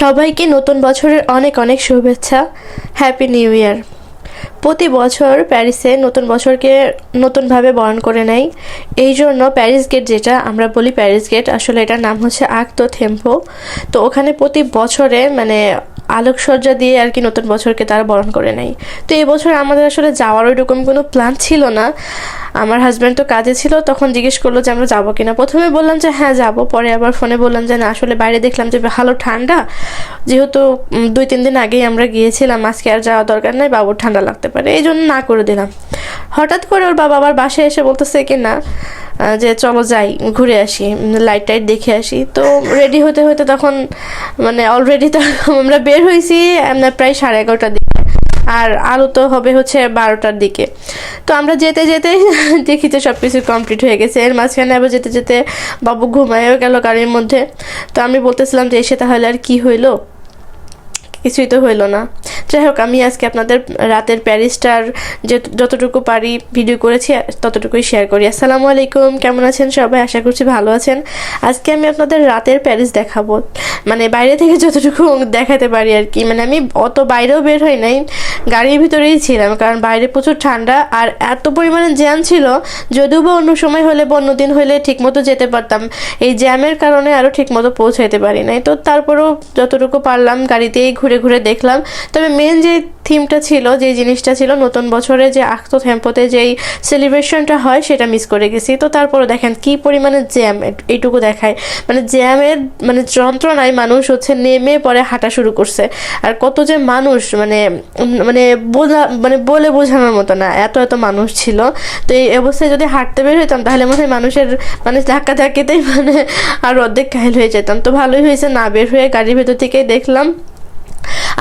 সবাইকে নতুন বছরের অনেক অনেক শুভেচ্ছা। হ্যাপি নিউ ইয়ার প্রতি বছর প্যারিসে নতুন বছরকে নতুনভাবে বরণ করে নেয়। এই জন্য প্যারিস গেট যেটা, আমরা বলি প্যারিস গেট, আসলে এটার নাম হচ্ছে আক্ত থেম্পো। তো ওখানে প্রতি বছরে মানে আলোকসজ্জা দিয়ে আর কি নতুন বছরকে তারা বরণ করে নেয়। তো এই বছর আমাদের আসলে যাওয়ার ওইরকম কোনো প্ল্যান ছিল না। আমার হাজব্যান্ড তো কাজে ছিল, তখন জিজ্ঞেস করল যে আমরা যাব কিনা। প্রথমে বললাম যে হ্যাঁ যাব। পরে আবার ফোনে বললাম যে না, আসলে বাইরে দেখলাম যে ভালো ঠান্ডা। যেহেতু দুই, তিন দিন আগেই আমরা গিয়েছিলাম, আজকে আর যাওয়া দরকার নাই, বাবুর ঠান্ডা লাগতে পারে। এই জন্য না করে দিলাম। হঠাৎ করে ওর বাবা আবার বাসায় এসে বলতেছে কি না যে চলো যাই, ঘুরে আসি লাইট টাইট দেখে আসি। তো রেডি হতে হতে তখন মানে অলরেডি তো আমরা বের হয়েছি আমরা প্রায় সাড়ে এগারোটার দিকে। আর আলো তো হবে হচ্ছে বারোটার দিকে। তো আমরা যেতে যেতে দেখি যে সব কিছু কমপ্লিট হয়ে গেছে। এর মাঝখানে আবার যেতে যেতে বাবু ঘুমায়ও গেল গাড়ির মধ্যে। তো আমি বলতেছিলাম যে এসে তাহলে আর কি হইল? কিছুই তো হইল না। যাই হোক আমি আজকে আপনাদের রাতের প্যারিসটার যে যতটুকু পারি ভিডিও করেছি, ততটুকুই শেয়ার করি। আসসালামু আলাইকুম, কেমন আছেন সবাই? আশা করছি ভালো আছেন। আজকে আমি আপনাদের রাতের প্যারিস দেখাবো। মানে বাইরে থেকে যতটুকু দেখাতে পারি আর কি। মানে আমি অত বাইরেও বের হই নাই, গাড়ির ভিতরেই ছিলাম। কারণ বাইরে প্রচুর ঠান্ডা আর এত পরিমাণে জ্যাম ছিল, যদিও বা অন্য সময় হলে বা অন্যদিন হলে ঠিকমতো যেতে পারতাম। এই জ্যামের কারণে আরও ঠিকমতো পৌঁছাইতে পারি নাই। তো তারপরেও যতটুকু পারলাম গাড়িতেই ঘুরে ঘুরে ঘুরে দেখলাম। তবে মেন যে থিমটা ছিল, যে জিনিসটা ছিল, নতুন বছরে যে আখতো থ্যাম্পোতে যেই সেলিব্রেশনটা হয়, সেটা মিস করে গেছি। তো তারপরে দেখেন কি পরিমাণে জ্যাম এইটুকু দেখায়। মানে জ্যামের মানে যন্ত্রণায় মানুষ হচ্ছে নেমে পরে হাঁটা শুরু করছে। আর কত যে মানুষ মানে মানে বোঝা মানে বলে বোঝানোর মতো না, এত এত মানুষ ছিল। তো এই অবস্থায় যদি হাঁটতে বের হইতাম, তাহলে মনে হয় মানুষের মানে ধাক্কা ধাক্কিতেই মানে আর অর্ধেক ঘায়ল হয়ে যেতাম। তো ভালোই হয়েছে না বের হয়ে গাড়ির ভেতর থেকেই দেখলাম।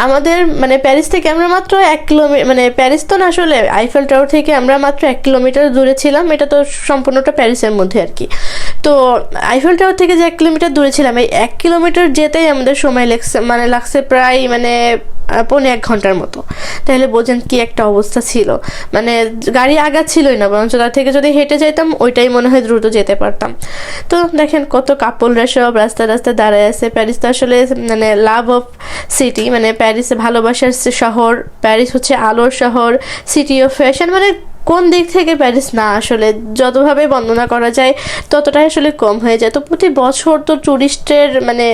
আমাদের মানে প্যারিস থেকে আমরা মাত্র এক কিলোমিটার মানে প্যারিস তো না আসলে আইফেল টাওয়ার থেকে আমরা মাত্র এক কিলোমিটার দূরে ছিলাম, এটা তো সম্পূর্ণটা প্যারিসের মধ্যে আর কি। তো আইফেল টাওয়ার থেকে যে এক কিলোমিটার দূরে ছিলাম, এই এক কিলোমিটার যেতেই আমাদের সময় লাগছে মানে লাগছে প্রায় মানে পৌনে এক ঘণ্টার মতো। তাহলে বোঝেন কি একটা অবস্থা ছিল। মানে গাড়ি আগাচ্ছিলই না, বরঞ্চ তার থেকে যদি হেঁটে যেতাম ওইটাই মনে হয় দ্রুত যেতে পারতাম। তো দেখেন কত কাপড়রা সব রাস্তা রাস্তায় দাঁড়ায় আছে। প্যারিস তো আসলে মানে লাভ অফ সিটি। মানে প্যারিসে ভালোবাসার শহর, প্যারিস হচ্ছে আলোর শহর, সিটি অফ ফ্যাশন। মানে কোন দিক থেকে প্যারিস? না, আসলে যতভাবে বর্ণনা করা যায়, ততটাই আসলে কম হয়ে যায়। তো প্রতি বছর তো ট্যুরিস্টের মানে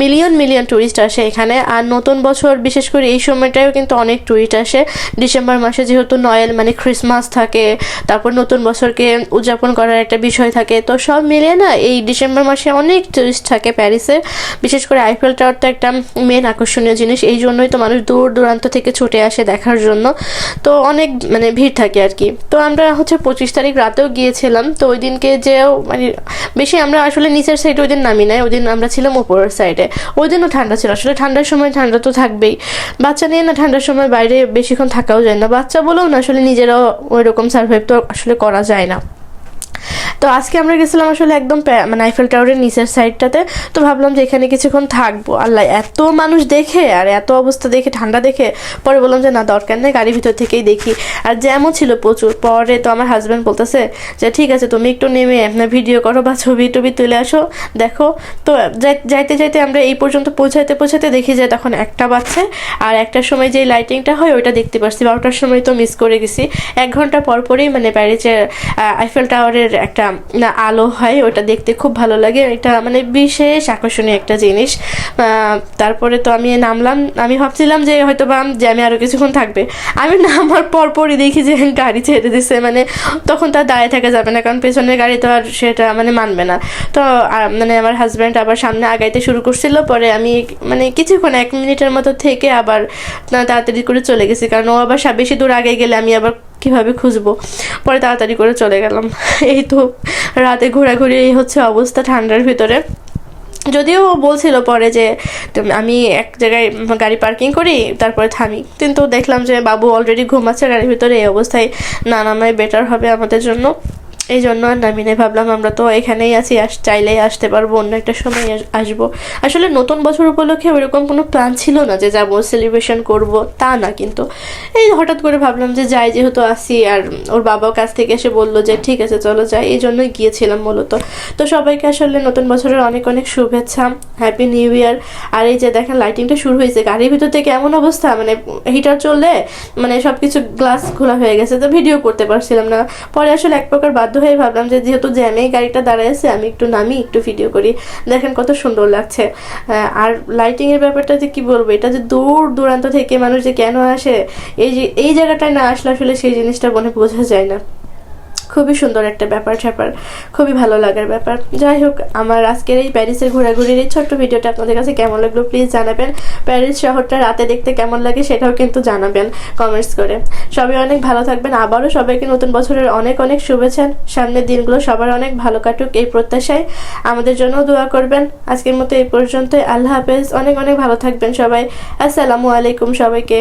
মিলিয়ন মিলিয়ন ট্যুরিস্ট আসে এখানে। আর নতুন বছর, বিশেষ করে এই সময়টাও কিন্তু অনেক ট্যুরিস্ট আসে। ডিসেম্বর মাসে যেহেতু নয়েল মানে ক্রিসমাস থাকে, তারপর নতুন বছরকে উদযাপন করার একটা বিষয় থাকে। তো সব মিলিয়ে না, এই ডিসেম্বর মাসে অনেক টুরিস্ট থাকে প্যারিসে। বিশেষ করে আইফেল তো একটা মেন আকর্ষণীয় জিনিস, এই জন্যই তো মানুষ দূর দূরান্ত থেকে ছুটে আসে দেখার জন্য। তো অনেক মানে ভিড় থাকে আর কি। তো আমরা হচ্ছে পঁচিশ তারিখ রাতেও গিয়েছিলাম, তো ওই দিনকে যে মানে বেশি আমরা আসলে নিচের সাইডে ওই দিন নামি নাই, ওই দিন আমরা ছিলাম উপরের সাইডে ওই দিনও ঠান্ডা ছিল, আসলে ঠান্ডার সময় ঠান্ডা তো থাকবেই। বাচ্চা নিয়ে না ঠান্ডার সময় বাইরে বেশিক্ষণ থাকাও যায় না, বাচ্চা বলেও না আসলে নিজেরাও ওই রকম সার্ভাইভ তো আসলে করা যায় না। তো আজকে আমরা গেছিলাম আসলে একদম মানে আইফেল টাওয়ারের নিচের সাইডটাতে তো ভাবলাম যে এখানে কিছুক্ষণ থাকব। আল্লাহ, এত মানুষ দেখে আর এত অবস্থা দেখে, ঠান্ডা দেখে। পরে বললাম যে, না, দরকার নেই, গাড়ির ভিতর থেকেই দেখি। আর জ্যামও ছিল প্রচুর। পরে তো আমার হাজব্যান্ড বলতেছে যে, ঠিক আছে, তুমি একটু নেমে ভিডিও করো বা ছবি টবি তুলে আসো, দেখো। তো যাই- যাইতে যাইতে আমরা এই পর্যন্ত পৌঁছাতে পৌঁছাতে দেখি যে, তখন একটা বাচ্চা আর একটার সময় যে লাইটিংটা হয়, ওইটা দেখতে পারছি। বারোটার সময় তো মিস করে গেছি। এক ঘণ্টা পর পরেই মানে প্যারিসের আইফেল টাওয়ারের একটা আলো হয়, ওটা দেখতে খুব ভালো লাগে। এটা মানে বিশেষ আকর্ষণীয় একটা জিনিস। তারপরে তো আমি নামলাম, আমি ভাবছিলাম যে হয়তো বা জ্যামে আরও কিছুক্ষণ থাকবে। আমি নামার পর পরই দেখি যে গাড়ি ছেড়ে দিছে মানে তখন তার দাঁড়িয়ে থাকা যাবে না, কারণ পেছনের গাড়ি তো আর সেটা মানে মানবে না। তো মানে আমার হাজব্যান্ড আবার সামনে আগাইতে শুরু করছিল, পরে আমি মানে কিছুক্ষণ, এক মিনিটের মতো থেকে আবার তাড়াতাড়ি করে চলে গেছি। কারণ ও আবার বেশি দূর আগে গেলে আমি আবার কীভাবে খুঁজবো? পরে তাড়াতাড়ি করে চলে গেলাম। এই তো রাতে ঘোরাঘুরি, এই হচ্ছে অবস্থা ঠান্ডার ভিতরে। যদিও ও বলছিল পরে যে আমি এক জায়গায় গাড়ি পার্কিং করি, তারপরে থামি। কিন্তু দেখলাম যে বাবু অলরেডি ঘুমাচ্ছে, গাড়ির ভিতরে এই অবস্থায় না নামাই বেটার হবে আমাদের জন্য। এই জন্য আর নামি নাই ভাবলাম আমরা তো এখানেই আছি, আস, চাইলেই আসতে পারব, অন্য একটা সময় আস- আসব। আসলে নতুন বছর উপলক্ষে ওইরকম কোনো প্ল্যান ছিল না যে যাব সেলিব্রেশন করব, তা না কিন্তু। এই হঠাৎ করে ভাবলাম যে যাই, যেহেতু আসি আর ওর বাবাও কাছ থেকে এসে বলল যে ঠিক আছে, চলো যাই, এই জন্যই গিয়েছিলাম মূলত। তো সবাইকে আসলে নতুন বছরের অনেক অনেক শুভেচ্ছা হ্যাপি নিউ ইয়ার আর এই যে দেখেন লাইটিংটা শুরু হয়েছে, গাড়ির ভিতর থেকে এমন অবস্থা মানে হিটার চললে মানে সব কিছু গ্লাস খোলা হয়ে গেছে, তো ভিডিও করতে পারছিলাম না। পরে আসলে এক প্রকার বাধ্য হয়ে ভাবলাম যে যেহেতু জ্যামে গাড়িটা দাঁড়াইছে আমি একটু নামি, একটু ভিডিও করি। দেখেন কত সুন্দর লাগছে। আর লাইটিংয়ের ব্যাপারটা যে কি বলব, এটা যে দূর দূরান্ত থেকে মানুষ যে কেন আসে, এই যে, এই জায়গাটায় না আসলে আসলে সেই জিনিসটা মনে বোঝা যায় না। খুবই সুন্দর একটা ব্যাপার স্যাপার, খুবই ভালো লাগার ব্যাপার। যাই হোক, আমার আজকের এই প্যারিসের ঘোরাঘুরির এই ছোট্ট ভিডিওটা আপনাদের কাছে কেমন লাগল প্লিজ জানাবেন। প্যারিস শহরটা রাতে দেখতে কেমন লাগে সেটাও কিন্তু জানাবেন কমেন্টস করে। সবাই অনেক ভালো থাকবেন, আবারও সবাইকে নতুন বছরের অনেক অনেক শুভেচ্ছা। সামনের দিনগুলো সবার অনেক ভালো কাটুক এই প্রত্যাশায়। আমাদের জন্য দোয়া করবেন। আজকের মতো এই পর্যন্ত আল্লাহ হাফেজ। অনেক অনেক ভালো থাকবেন সবাই। আসসালামু আলাইকুম সবাইকে।